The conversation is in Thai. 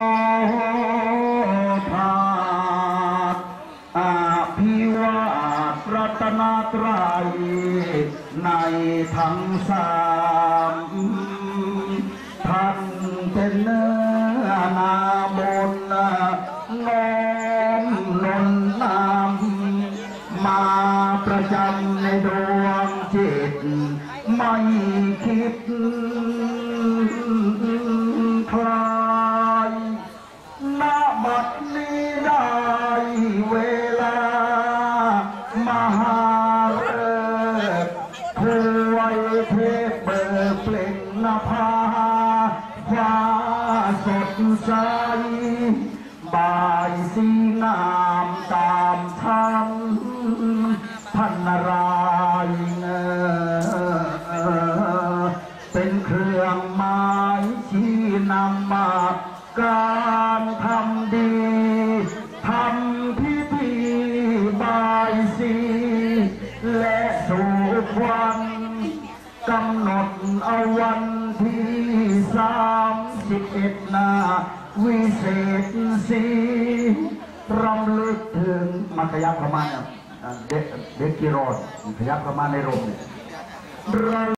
พาดอาภิวาทรัตนตรัยในทั้งสามท่านเป็นเนื้อนาบนน้อมนนนำมาประจำในดวงจิต ไม่คิด เทพเบิกเปล่งนภาฟ้าสดใสบายสีงามตามทันพันรายเป็นเครื่องหมายชี้นำมาการทำดีทำพิธีบายสีและสู่ควัน กำหนดเอาวันที่สามสิบเอ็ดนาวิเศษสีรำลึกถึงมันขยับเข้ามาเนี่ยเด็กเด็กกิโรนขยับเข้ามาในร่มเนี่ย